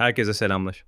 Herkese selamlar.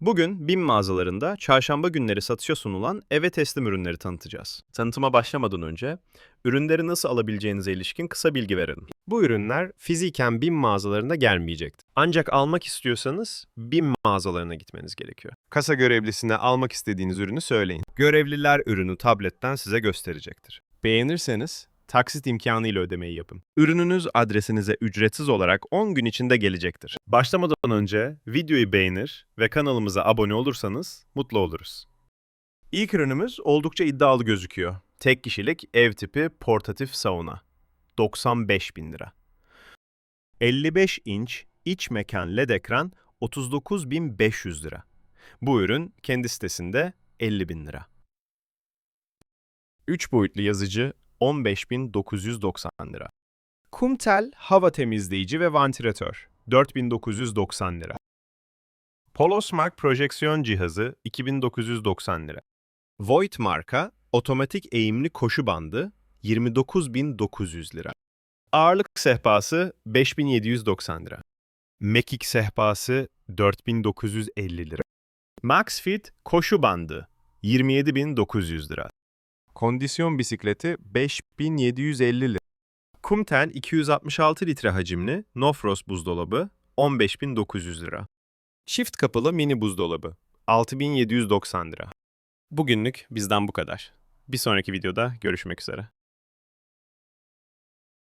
Bugün BİM mağazalarında çarşamba günleri satışa sunulan eve teslim ürünleri tanıtacağız. Tanıtıma başlamadan önce ürünleri nasıl alabileceğinize ilişkin kısa bilgi verelim. Bu ürünler fiziken BİM mağazalarında gelmeyecektir. Ancak almak istiyorsanız BİM mağazalarına gitmeniz gerekiyor. Kasa görevlisine almak istediğiniz ürünü söyleyin. Görevliler ürünü tabletten size gösterecektir. Beğenirseniz taksit imkanıyla ödemeyi yapın. Ürününüz adresinize ücretsiz olarak 10 gün içinde gelecektir. Başlamadan önce videoyu beğenir ve kanalımıza abone olursanız mutlu oluruz. İlk ürünümüz oldukça iddialı gözüküyor. Tek kişilik ev tipi portatif sauna. 95 bin lira. 55 inç iç mekan led ekran 39.500 lira. Bu ürün kendi sitesinde 50 bin lira. 3 boyutlu yazıcı 15.990 lira. Kumtel hava temizleyici ve vantilatör 4990 lira. Polosmark projeksiyon cihazı 2990 lira. Voigt marka otomatik eğimli koşu bandı 29.900 lira. Ağırlık sehpası 5790 lira. Mekik sehpası 4950 lira. Maxfit koşu bandı 27900 lira. Kondisyon bisikleti 5750 lira. Kumtel 266 litre hacimli Nofros buzdolabı 15900 lira. Çift kapılı mini buzdolabı 6790 lira. Bugünlük bizden bu kadar. Bir sonraki videoda görüşmek üzere.